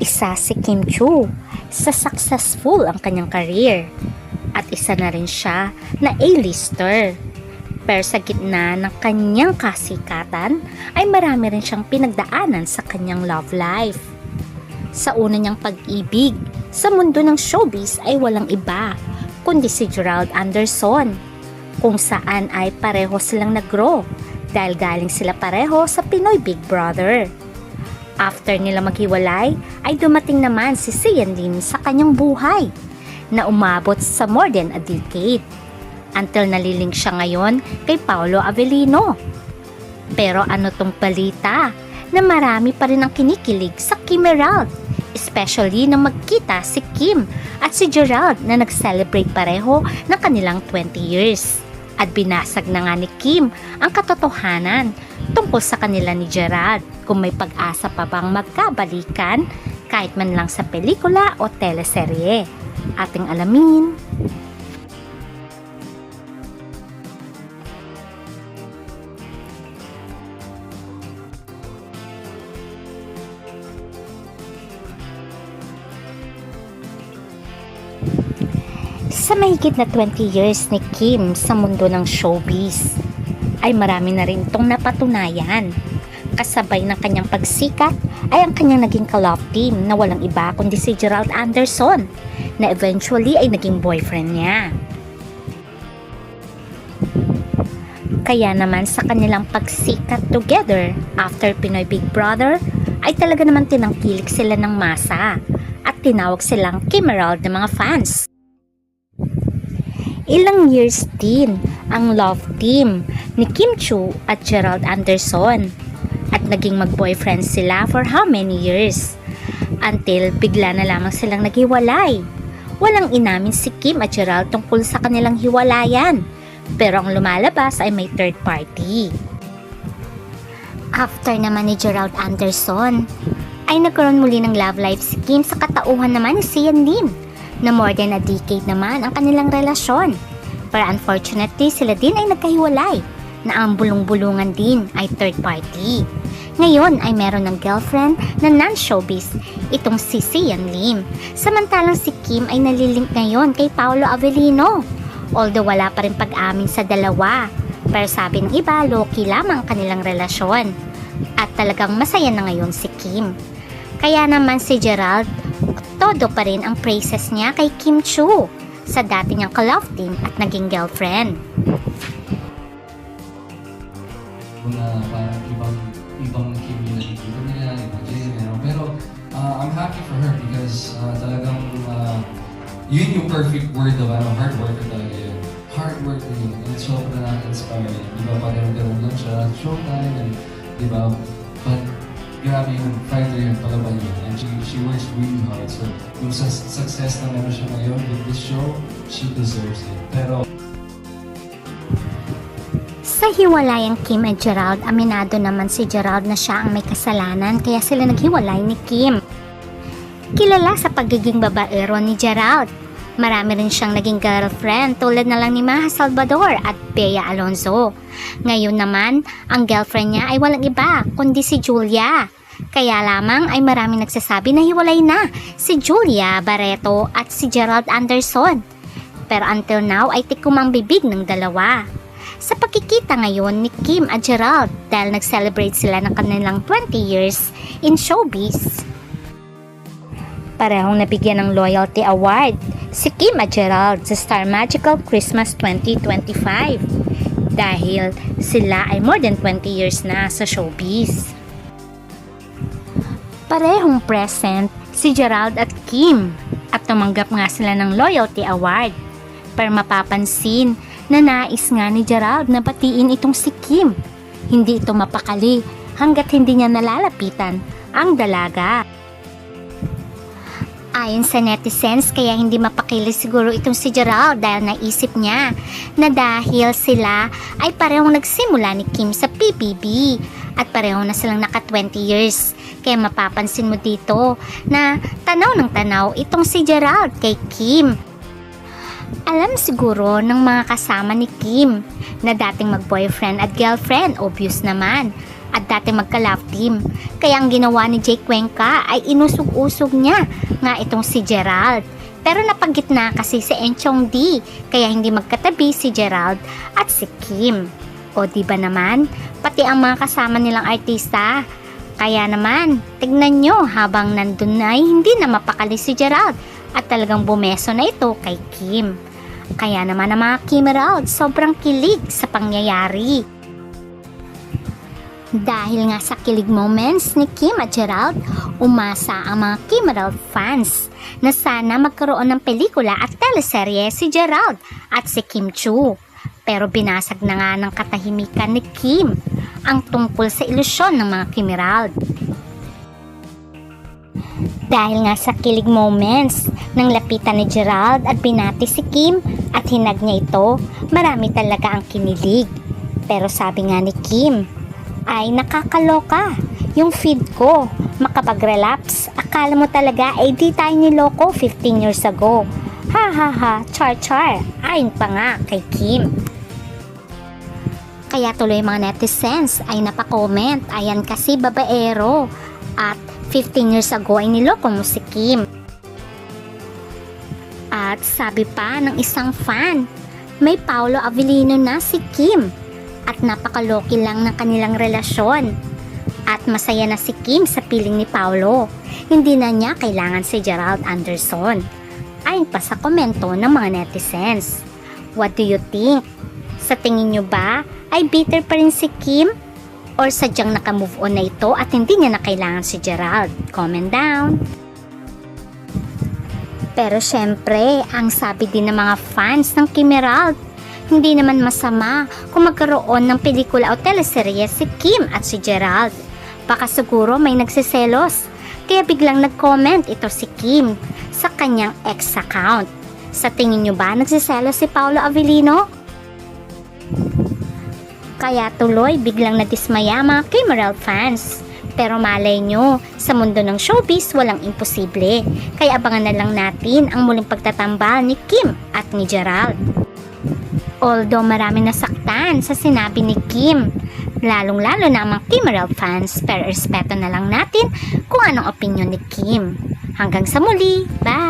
Isa si Kim Chu sa successful ang kanyang career at isa na rin siya na A-lister. Pero sa gitna ng kanyang kasikatan ay marami rin siyang pinagdaanan sa kanyang love life. Sa una niyang pag-ibig, sa mundo ng showbiz ay walang iba kundi si Gerald Anderson kung saan ay pareho silang nag-grow dahil galing sila pareho sa Pinoy Big Brother. After nila maghiwalay, ay dumating naman si Sian Lim sa kanyang buhay na umabot sa more than a decade until naliling siya ngayon kay Paolo Avellino. Pero ano tong balita na marami pa rin ang kinikilig sa Kim Gerald, especially na magkita si Kim at si Gerald na nag-celebrate pareho ng kanilang 20 years. At binasag na nga ni Kim ang katotohanan tungkol sa kanila ni Gerald kung may pag-asa pa bang magkabalikan kahit man lang sa pelikula o teleserye. Ating alamin. Sa mahigit na 20 years ni Kim sa mundo ng showbiz, ay marami na rin itong napatunayan. Kasabay ng kanyang pagsikat ay ang kanyang naging ka-love team na walang iba kundi si Gerald Anderson na eventually ay naging boyfriend niya. Kaya naman sa kanilang pagsikat together after Pinoy Big Brother ay talaga naman tinangkilik sila ng masa at tinawag silang Kimerald ng mga fans. Ilang years din ang love team ni Kim Chu at Gerald Anderson at naging mag-boyfriend sila for how many years until bigla na lamang silang naghiwalay. Walang inamin si Kim at Gerald tungkol sa kanilang hiwalayan pero ang lumalabas ay may third party. After naman ni Gerald Anderson, ay nagkaroon muli ng love life si Kim sa katauhan naman ni Sian Lim na more than a decade naman ang kanilang relasyon. Pero unfortunately, sila din ay nagkahiwalay na ang bulong-bulungan din ay third party. Ngayon ay meron ng girlfriend na non-showbiz, itong si Sian Lim. Samantalang si Kim ay nalilink ngayon kay Paolo Avellino. Although wala pa rin pag-amin sa dalawa. Pero sabi ng iba, low-key lamang kanilang relasyon. At talagang masaya na ngayon si Kim. Kaya naman si Gerald, todo pa rin ang praises niya kay Kim Chu sa dati niyang ka-love team at naging girlfriend. mga parang ibang ibang Kim yung nakikita nila, ibang Jason, you know. Pero uh, I'm happy for her because uh, talagang uh, yun yung perfect word of ano, hard worker talaga yun. Hard work yun. And sobrang na-inspiring. Di ba, pagkaroon lang siya showtime and di ba, but grabe yung fighter yun, palaban yun. And she, she works really hard. So, yung sa success na meron siya ngayon with this show, she deserves it. Pero Sa hiwalayang Kim at Gerald, aminado naman si Gerald na siya ang may kasalanan kaya sila naghiwalay ni Kim. Kilala sa pagiging babaero ni Gerald. Marami rin siyang naging girlfriend tulad na lang ni Maha Salvador at Bea Alonzo. Ngayon naman, ang girlfriend niya ay walang iba kundi si Julia. Kaya lamang ay maraming nagsasabi na hiwalay na si Julia Barreto at si Gerald Anderson. Pero until now ay tikom ang bibig ng dalawa sa pagkikita ngayon ni Kim at Gerald dahil nag-celebrate sila ng kanilang 20 years in showbiz. Parehong nabigyan ng Loyalty Award si Kim at Gerald sa Star Magical Christmas 2025 dahil sila ay more than 20 years na sa showbiz. Parehong present si Gerald at Kim at tumanggap nga sila ng Loyalty Award. Pero mapapansin na nais nga ni Gerald na batiin itong si Kim. Hindi ito mapakali hanggat hindi niya nalalapitan ang dalaga. Ayon sa netizens, kaya hindi mapakili siguro itong si Gerald dahil naisip niya na dahil sila ay parehong nagsimula ni Kim sa PBB at pareho na silang naka 20 years. Kaya mapapansin mo dito na tanaw ng tanaw itong si Gerald kay Kim alam siguro ng mga kasama ni Kim na dating mag-boyfriend at girlfriend, obvious naman. At dati magka-love team. Kaya ang ginawa ni Jake Cuenca ay inusog-usog niya nga itong si Gerald. Pero napagitna kasi si Enchong D, kaya hindi magkatabi si Gerald at si Kim. O di ba naman, pati ang mga kasama nilang artista. Kaya naman, tignan nyo habang nandun ay hindi na mapakali si Gerald at talagang bumeso na ito kay Kim. Kaya naman ang mga Kimerald sobrang kilig sa pangyayari. Dahil nga sa kilig moments ni Kim at Gerald, umasa ang mga Kimerald fans na sana magkaroon ng pelikula at teleserye si Gerald at si Kim Chu. Pero binasag na nga ng katahimikan ni Kim ang tungkol sa ilusyon ng mga Kimerald. Dahil nga sa kilig moments ng lapitan ni Gerald at binati si Kim at hinag niya ito, marami talaga ang kinilig. Pero sabi nga ni Kim, ay nakakaloka. Yung feed ko, makapag-relapse. Akala mo talaga ay di tayo niloko 15 years ago. Ha ha ha, char char. Ayon pa nga kay Kim. Kaya tuloy mga netizens ay napakomment, ayan kasi babaero. At 15 years ago ay niloko mo si Kim. At sabi pa ng isang fan, may Paolo Avellino na si Kim at napakaloki lang ng kanilang relasyon. At masaya na si Kim sa piling ni Paolo. Hindi na niya kailangan si Gerald Anderson. Ayon pa sa komento ng mga netizens. What do you think? Sa tingin nyo ba ay bitter pa rin si Kim? Or sadyang nakamove on na ito at hindi niya na kailangan si Gerald? Comment down. Pero syempre, ang sabi din ng mga fans ng Kim hindi naman masama kung magkaroon ng pelikula o teleserye si Kim at si Gerald. Baka siguro may nagsiselos, kaya biglang nag-comment ito si Kim sa kanyang ex account. Sa tingin nyo ba nagsiselos si Paolo Avellino? Kaya tuloy biglang nadismaya mga Kimerald fans. Pero malay nyo, sa mundo ng showbiz walang imposible. Kaya abangan na lang natin ang muling pagtatambal ni Kim at ni Gerald. Although marami nasaktan sa sinabi ni Kim, lalong-lalo na ang mga Kimerald fans, pero respeto na lang natin kung anong opinion ni Kim. Hanggang sa muli, bye!